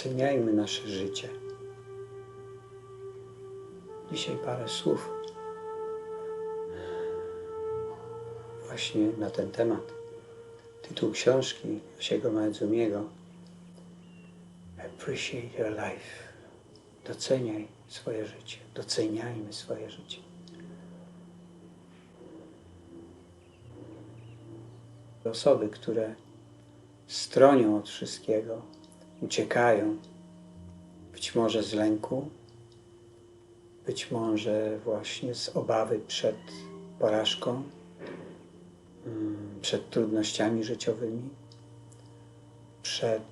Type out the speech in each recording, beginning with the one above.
Doceniajmy nasze życie. Dzisiaj parę słów właśnie na ten temat. Tytuł książki Wsiego Maedzumiego Appreciate your life. Doceniaj swoje życie. Doceniajmy swoje życie. Osoby, które stronią od wszystkiego, uciekają, być może z lęku, być może właśnie z obawy przed porażką, mm, przed trudnościami życiowymi, przed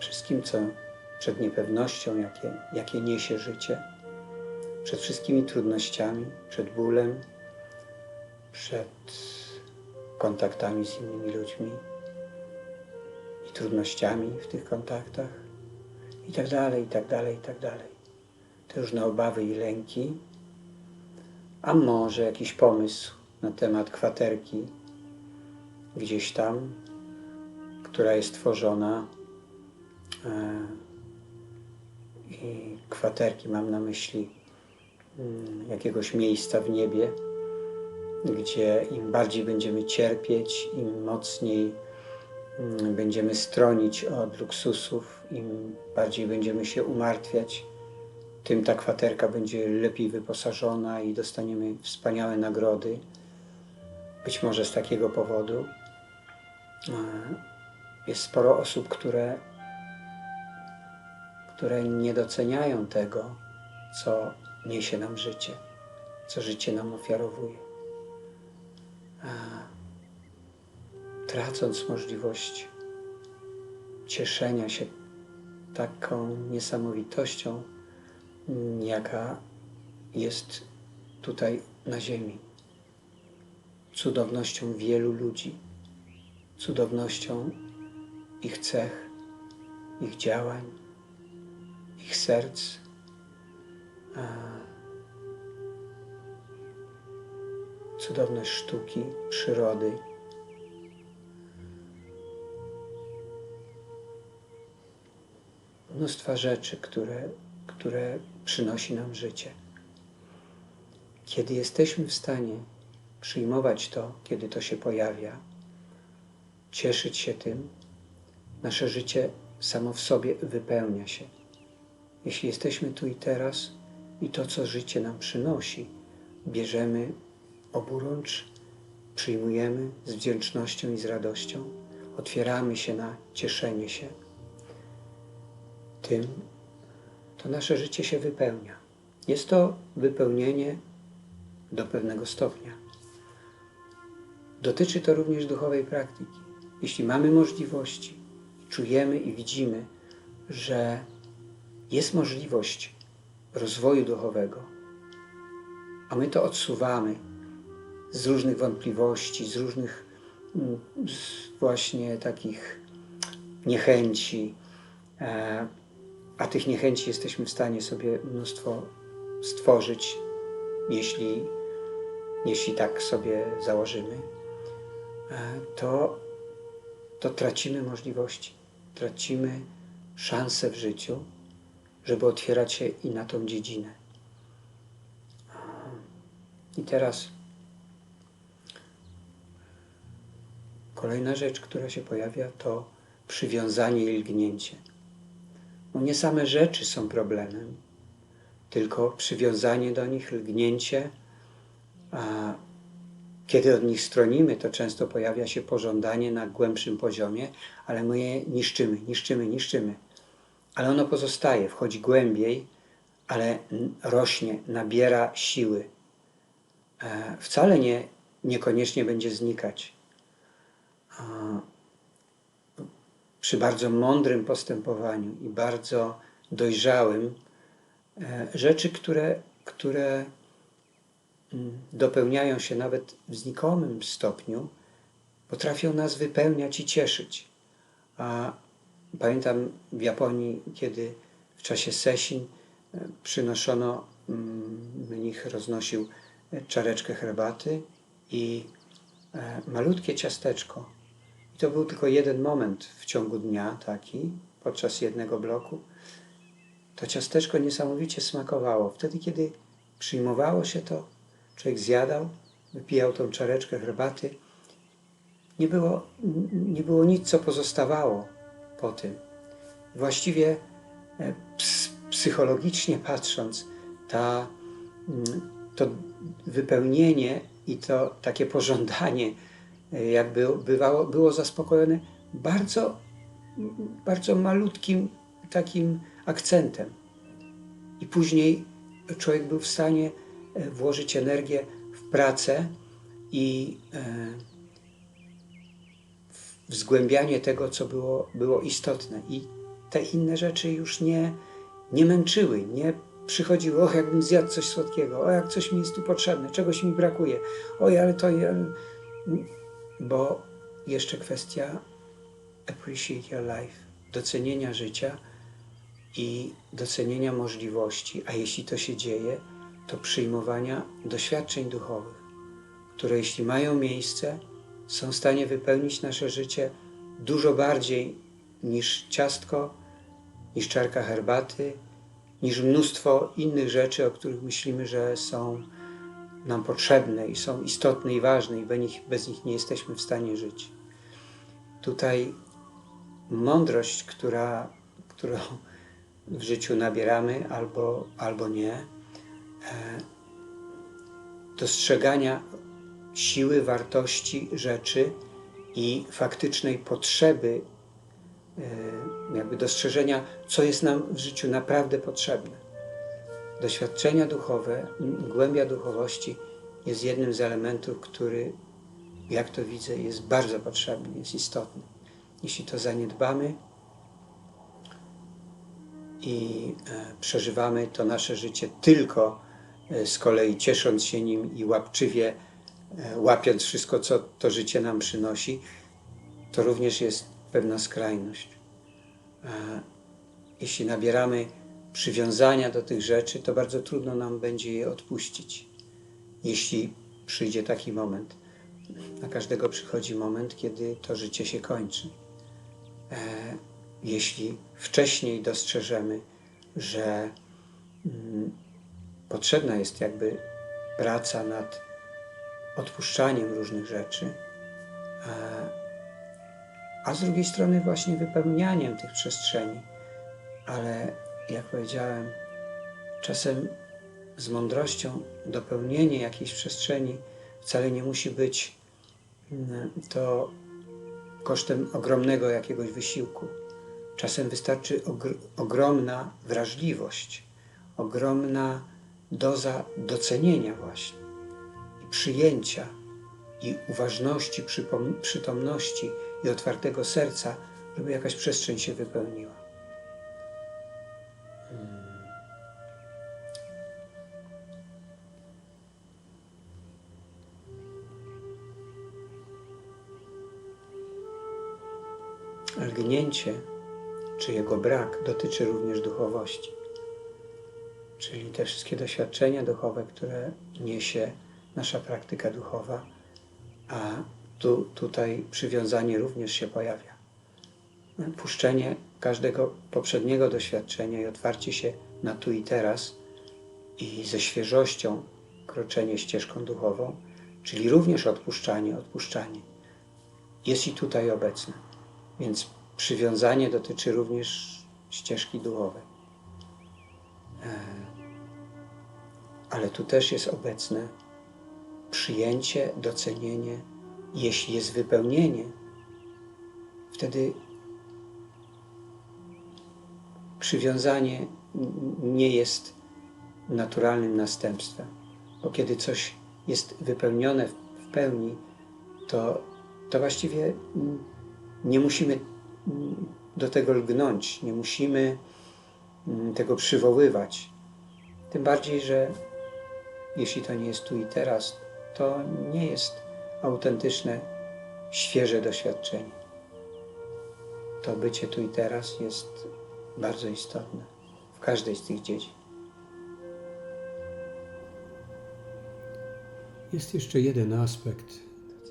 wszystkim, co przed niepewnością, jakie, jakie niesie życie, przed wszystkimi trudnościami, przed bólem, przed kontaktami z innymi ludźmi i trudnościami w tych kontaktach i tak dalej, i tak dalej, i tak dalej. Te różne obawy i lęki, a może jakiś pomysł na temat kwaterki gdzieś tam, która jest tworzona e, i kwaterki mam na myśli mm, jakiegoś miejsca w niebie, gdzie im bardziej będziemy cierpieć, im mocniej mm, będziemy stronić od luksusów, im bardziej będziemy się umartwiać, tym ta kwaterka będzie lepiej wyposażona i dostaniemy wspaniałe nagrody. Być może z takiego powodu e, jest sporo osób, które, które nie doceniają tego, co niesie nam życie, co życie nam ofiarowuje tracąc możliwość cieszenia się taką niesamowitością, jaka jest tutaj na Ziemi. Cudownością wielu ludzi, cudownością ich cech, ich działań, ich serc. Cudowność sztuki, przyrody, mnóstwa rzeczy, które, które przynosi nam życie. Kiedy jesteśmy w stanie przyjmować to, kiedy to się pojawia, cieszyć się tym, nasze życie samo w sobie wypełnia się. Jeśli jesteśmy tu i teraz i to, co życie nam przynosi, bierzemy oburącz, przyjmujemy z wdzięcznością i z radością, otwieramy się na cieszenie się tym, to nasze życie się wypełnia. Jest to wypełnienie do pewnego stopnia. Dotyczy to również duchowej praktyki. Jeśli mamy możliwości, czujemy i widzimy, że jest możliwość rozwoju duchowego, a my to odsuwamy z różnych wątpliwości, z różnych mm, z właśnie takich niechęci, e, a tych niechęci jesteśmy w stanie sobie mnóstwo stworzyć, jeśli, jeśli tak sobie założymy, e, to, to tracimy możliwości, tracimy szansę w życiu, żeby otwierać się i na tą dziedzinę. I teraz kolejna rzecz, która się pojawia, to przywiązanie i lgnięcie. No nie same rzeczy są problemem, tylko przywiązanie do nich, lgnięcie. A kiedy od nich stronimy, to często pojawia się pożądanie na głębszym poziomie, ale my je niszczymy, niszczymy, niszczymy. Ale ono pozostaje, wchodzi głębiej, ale rośnie, nabiera siły. E, wcale nie, niekoniecznie będzie znikać przy bardzo mądrym postępowaniu i bardzo dojrzałym e, rzeczy, które, które mm, dopełniają się nawet w znikomym stopniu, potrafią nas wypełniać i cieszyć. A pamiętam w Japonii, kiedy w czasie sesin e, przynoszono, mm, mnich roznosił czareczkę herbaty i e, malutkie ciasteczko to był tylko jeden moment w ciągu dnia taki, podczas jednego bloku. To ciasteczko niesamowicie smakowało. Wtedy, kiedy przyjmowało się to, człowiek zjadał, wypijał tą czareczkę herbaty, nie było, nie było nic, co pozostawało po tym. Właściwie e, ps, psychologicznie patrząc, ta, mm, to wypełnienie i to takie pożądanie jakby bywało, było zaspokojone bardzo, bardzo malutkim takim akcentem. I później człowiek był w stanie e, włożyć energię w pracę i e, w zgłębianie tego, co było, było istotne. I te inne rzeczy już nie, nie męczyły, nie przychodziły, och, jakbym zjadł coś słodkiego, o, jak coś mi jest tu potrzebne, czegoś mi brakuje, oj, ale to... ja- Bo jeszcze kwestia appreciate your life, docenienia życia i docenienia możliwości, a jeśli to się dzieje, to przyjmowania doświadczeń duchowych, które jeśli mają miejsce, są w stanie wypełnić nasze życie dużo bardziej niż ciastko, niż czarka herbaty, niż mnóstwo innych rzeczy, o których myślimy, że są nam potrzebne i są istotne i ważne, i bez nich, bez nich nie jesteśmy w stanie żyć. Tutaj mądrość, która, którą w życiu nabieramy albo, albo nie, e, dostrzegania siły, wartości rzeczy i faktycznej potrzeby, e, jakby dostrzeżenia, co jest nam w życiu naprawdę potrzebne. Doświadczenia duchowe, głębia duchowości jest jednym z elementów, który, jak to widzę, jest bardzo potrzebny, jest istotny. Jeśli to zaniedbamy i e, przeżywamy to nasze życie tylko e, z kolei ciesząc się nim i łapczywie e, łapiąc wszystko, co to życie nam przynosi, to również jest pewna skrajność. Jeśli nabieramy przywiązania do tych rzeczy, to bardzo trudno nam będzie je odpuścić. Jeśli przyjdzie taki moment, na każdego przychodzi moment, kiedy to życie się kończy. E, Jeśli wcześniej dostrzeżemy, że mm, potrzebna jest jakby praca nad odpuszczaniem różnych rzeczy, e, a z drugiej strony właśnie wypełnianiem tych przestrzeni. Ale jak powiedziałem, czasem z mądrością dopełnienie jakiejś przestrzeni wcale nie musi być mm, to kosztem ogromnego jakiegoś wysiłku. Czasem wystarczy ogr- ogromna wrażliwość, ogromna doza docenienia właśnie i przyjęcia i uważności, przytomności i otwartego serca, żeby jakaś przestrzeń się wypełniła. Lgnięcie czy jego brak dotyczy również duchowości. Czyli te wszystkie doświadczenia duchowe, które niesie nasza praktyka duchowa, a tu, tutaj przywiązanie również się pojawia. Puszczenie każdego poprzedniego doświadczenia i otwarcie się na tu i teraz i ze świeżością kroczenie ścieżką duchową, czyli również odpuszczanie, odpuszczanie, jest i tutaj obecne. Więc przywiązanie dotyczy również ścieżki duchowej. E, Ale tu też jest obecne przyjęcie, docenienie. Jeśli jest wypełnienie, wtedy przywiązanie nie jest naturalnym następstwem. Bo kiedy coś jest wypełnione w pełni, to, to właściwie nie musimy do tego lgnąć, nie musimy mm, tego przywoływać. Tym bardziej, że jeśli to nie jest tu i teraz, to nie jest autentyczne, świeże doświadczenie. To bycie tu i teraz jest bardzo istotne w każdej z tych dziedzin. Jest jeszcze jeden aspekt,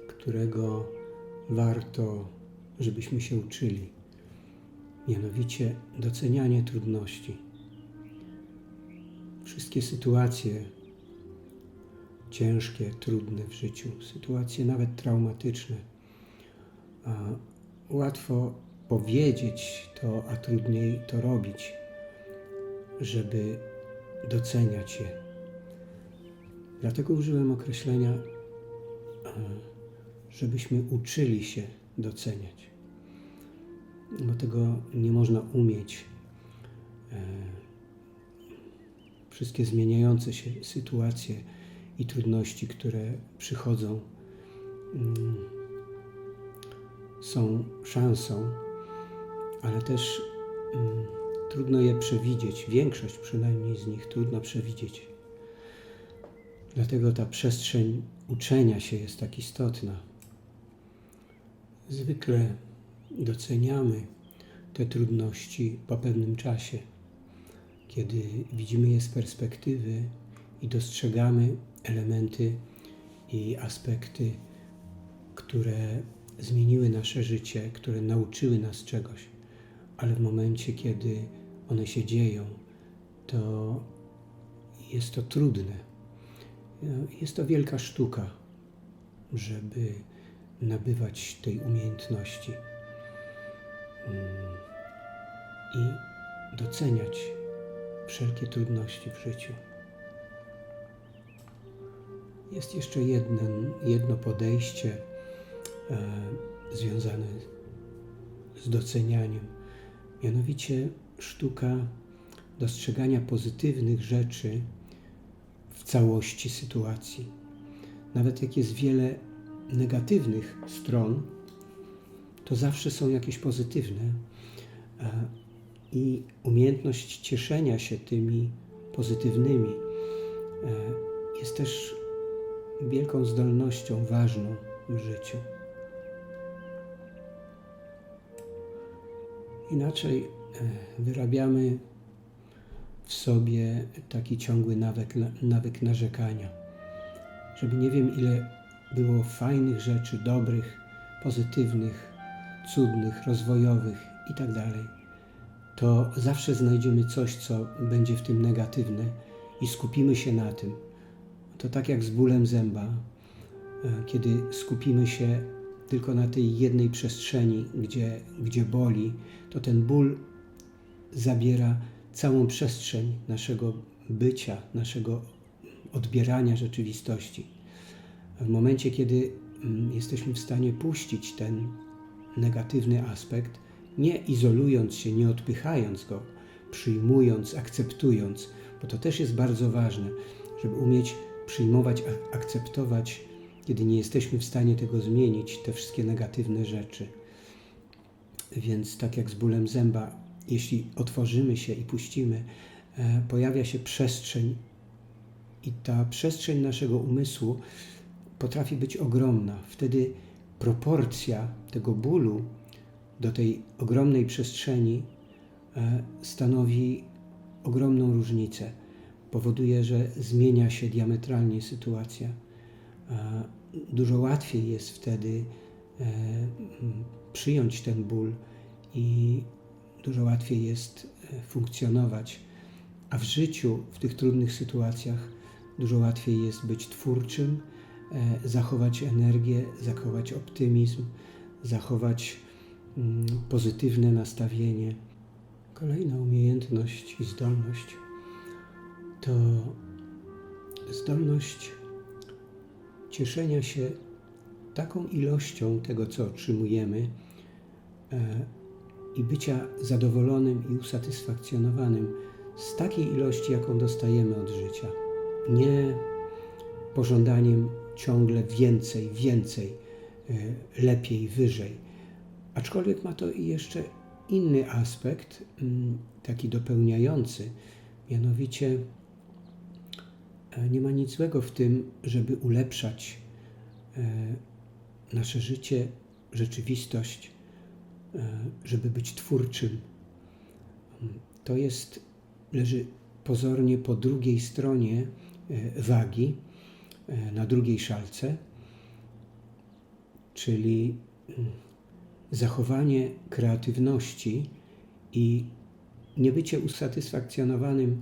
którego warto żebyśmy się uczyli. Mianowicie docenianie trudności. Wszystkie sytuacje ciężkie, trudne w życiu, sytuacje nawet traumatyczne, łatwo powiedzieć to, a trudniej to robić, żeby doceniać je. Dlatego użyłem określenia, żebyśmy uczyli się doceniać. Bo tego nie można umieć. E, Wszystkie zmieniające się sytuacje i trudności, które przychodzą, mm, są szansą, ale też mm, trudno je przewidzieć. Większość przynajmniej z nich trudno przewidzieć. Dlatego ta przestrzeń uczenia się jest tak istotna. Zwykle doceniamy te trudności po pewnym czasie, kiedy widzimy je z perspektywy i dostrzegamy elementy i aspekty, które zmieniły nasze życie, które nauczyły nas czegoś, ale w momencie, kiedy one się dzieją, to jest to trudne. Jest to wielka sztuka, żeby nabywać tej umiejętności mm, i doceniać wszelkie trudności w życiu. Jest jeszcze jedno podejście e, związane z docenianiem, mianowicie sztuka dostrzegania pozytywnych rzeczy w całości sytuacji. Nawet jak jest wiele negatywnych stron, to zawsze są jakieś pozytywne. E, I umiejętność cieszenia się tymi pozytywnymi e, jest też wielką zdolnością ważną w życiu. Inaczej e, wyrabiamy w sobie taki ciągły nawyk, nawyk narzekania, żeby nie wiem ile było fajnych rzeczy, dobrych, pozytywnych, cudnych, rozwojowych itd., to zawsze znajdziemy coś, co będzie w tym negatywne i skupimy się na tym. To tak jak z bólem zęba, e, kiedy skupimy się tylko na tej jednej przestrzeni, gdzie, gdzie boli, to ten ból zabiera całą przestrzeń naszego bycia, naszego odbierania rzeczywistości. W momencie, kiedy mm, jesteśmy w stanie puścić ten negatywny aspekt, nie izolując się, nie odpychając go, przyjmując, akceptując, bo to też jest bardzo ważne, żeby umieć przyjmować, akceptować, kiedy nie jesteśmy w stanie tego zmienić, te wszystkie negatywne rzeczy. Więc tak jak z bólem zęba, jeśli otworzymy się i puścimy, e, pojawia się przestrzeń, i ta przestrzeń naszego umysłu potrafi być ogromna. Wtedy proporcja tego bólu do tej ogromnej przestrzeni e, stanowi ogromną różnicę. Powoduje, że zmienia się diametralnie sytuacja. E, dużo łatwiej jest wtedy przyjąć ten ból i dużo łatwiej jest e, funkcjonować, a w życiu, w tych trudnych sytuacjach, dużo łatwiej jest być twórczym, e, zachować energię, zachować optymizm, zachować mm, pozytywne nastawienie. Kolejna umiejętność i zdolność to zdolność cieszenia się taką ilością tego, co otrzymujemy, e, i bycia zadowolonym i usatysfakcjonowanym z takiej ilości, jaką dostajemy od życia. Nie pożądaniem ciągle więcej, więcej, e, lepiej, wyżej. Aczkolwiek ma to i jeszcze inny aspekt, mm, taki dopełniający, mianowicie e, nie ma nic złego w tym, żeby ulepszać e, nasze życie, rzeczywistość, E, żeby być twórczym. To jest, leży pozornie po drugiej stronie wagi, na drugiej szalce, czyli mm, zachowanie kreatywności i nie bycie usatysfakcjonowanym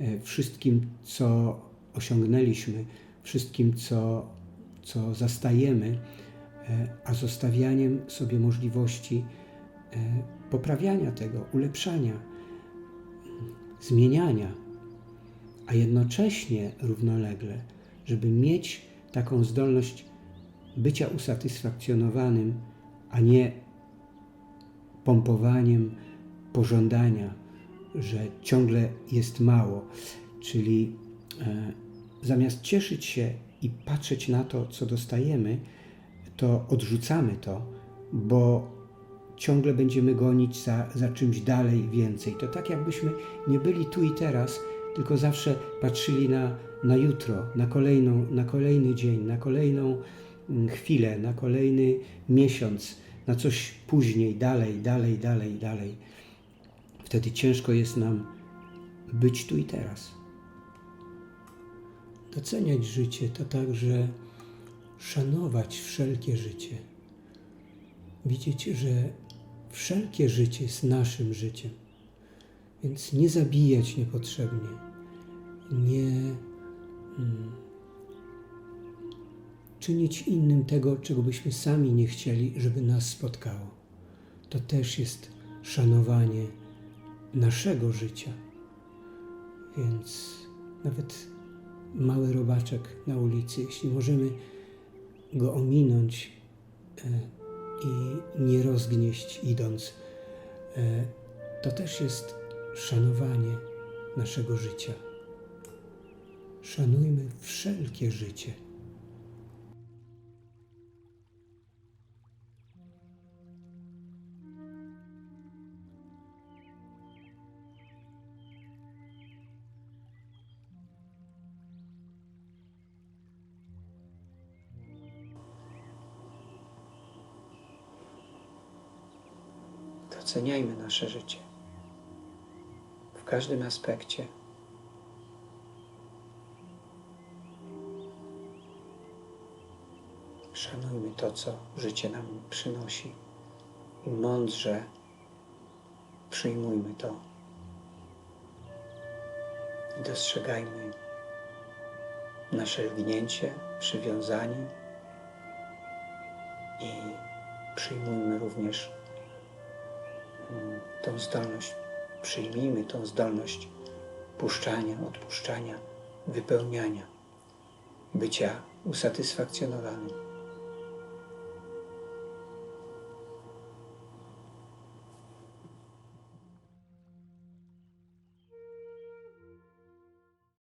e, wszystkim, co osiągnęliśmy, wszystkim, co, co zastajemy, e, a zostawianiem sobie możliwości e, poprawiania tego, ulepszania, zmieniania, a jednocześnie równolegle, żeby mieć taką zdolność bycia usatysfakcjonowanym, a nie pompowaniem pożądania, że ciągle jest mało. Czyli e, zamiast cieszyć się i patrzeć na to, co dostajemy, to odrzucamy to, bo ciągle będziemy gonić za, za czymś dalej więcej. To tak jakbyśmy nie byli tu i teraz, tylko zawsze patrzyli na, na jutro, na, kolejną, na kolejny dzień, na kolejną mm, chwilę, na kolejny miesiąc, na coś później, dalej, dalej, dalej, dalej. Wtedy ciężko jest nam być tu i teraz. Doceniać życie to także szanować wszelkie życie. Widzieć, że wszelkie życie jest naszym życiem. Więc nie zabijać niepotrzebnie, nie mm, czynić innym tego, czego byśmy sami nie chcieli, żeby nas spotkało. To też jest szanowanie naszego życia. Więc nawet mały robaczek na ulicy, jeśli możemy go ominąć e, i nie rozgnieść idąc, e, to też jest szanowanie naszego życia. Szanujmy wszelkie życie. Doceniajmy nasze życie w każdym aspekcie. Szanujmy to, co życie nam przynosi i mądrze przyjmujmy to. I dostrzegajmy nasze lgnięcie, przywiązanie i przyjmujmy również mm, tą zdolność, przyjmijmy tą zdolność puszczania, odpuszczania, wypełniania, bycia usatysfakcjonowanym.